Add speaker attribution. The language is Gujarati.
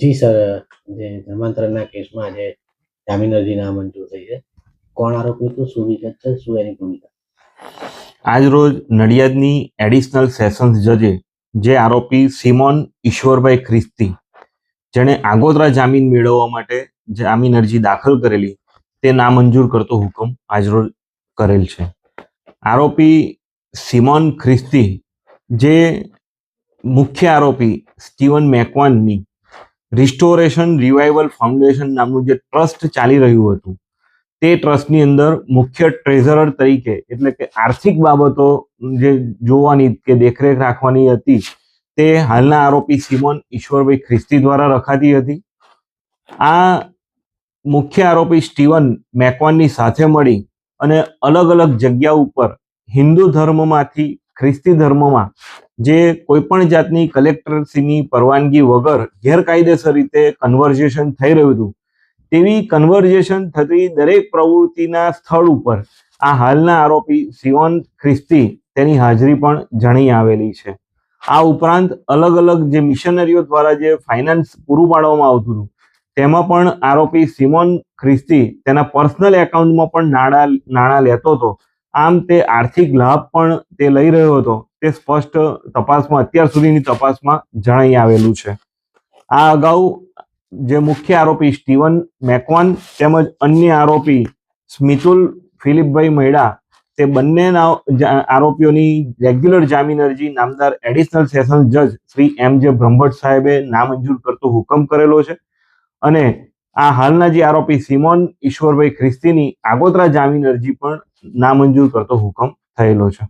Speaker 1: જી સર, જે ધર્માંતરણના કેસમાં આજે જામીન અરજી નામંજૂર થઈ છે, કોણ આરોપી હતું, શું વિગત છે, શું એની ભૂમિકા?
Speaker 2: આજરોજ નડિયાદની એડિશનલ સેશન્સ જજે જે આરોપી સિમોન ઈશ્વરભાઈ ખ્રિસ્તી, જેણે આગોતરા જામીન મેળવવા માટે જામીન અરજી દાખલ કરેલી, તે નામંજૂર કરતો હુકમ આજરોજ કરેલ છે. આરોપી સિમોન ખ્રિસ્તી, જે મુખ્ય આરોપી સ્ટીવન મેકવાનની રિસ્ટોરેશન રિવાઇવલ ફાઉન્ડેશન નામનું જે ટ્રસ્ટ ચાલી રહ્યું હતું, તે ટ્રસ્ટની અંદર મુખ્ય ટ્રેઝરર તરીકે, એટલે કે આર્થિક બાબતો જે જોવાની કે દેખરેખ રાખવાની હતી, તે હાલના આરોપી સિમોન ઈશ્વરભાઈ ખ્રિસ્તી દ્વારા રખાતી હતી. આ મુખ્ય આરોપી સ્ટીવન મેકવાનની સાથે મળી અને અલગ અલગ જગ્યા ઉપર હિન્દુ ધર્મમાંથી ખ્રિસ્તી ધર્મમાં જે કોઈ પણ જાતની કલેક્ટરશ્રીની પરવાનગી વગર ગેરકાયદેસર રીતે કન્વર્ઝેશન થઈ રહ્યું હતું, તેવી કન્વર્ઝેશન થતી દરેક પ્રવૃત્તિના સ્થળ ઉપર આ હાલના આરોપી સિયોન ખ્રિસ્તી તેની હાજરી પણ જણી આવેલી છે. આ ઉપરાંત અલગ અલગ જે મિશનરીઓ દ્વારા જે ફાઇનાન્સ પૂરું પાડવામાં આવતું હતું, તેમાં પણ આરોપી સિમોન ખ્રિસ્તી તેના પર્સનલ એકાઉન્ટમાં પણ નાણાં નાણાં લેતો હતો. આમ તે આર્થિક લાભ પણ તે લઈ રહ્યો હતો. તે સ્પષ્ટ તપાસમાં, અત્યાર સુધીની તપાસમાં જણાઈ આવેલું છે. આ અગાઉ જે મુખ્ય આરોપી સ્ટીવન મેકવાન તેમજ અન્ય આરોપી સ્મિતુલ ફિલિપભાઈ મૈડા, તે બંનેના આરોપીઓની રેગ્યુલર જામીન અરજી નામદાર એડિશનલ સેશન જજ શ્રી એમ જે બ્રહ્મભટ્ટ સાહેબે નામંજૂર કરતો હુકમ કરેલો છે. અને આ હાલના જે આરોપી સિમોન ઈશ્વરભાઈ ખ્રિસ્તીની આગોતરા જામીન અરજી પણ નામંજૂર કરતો હુકમ થયેલો છે.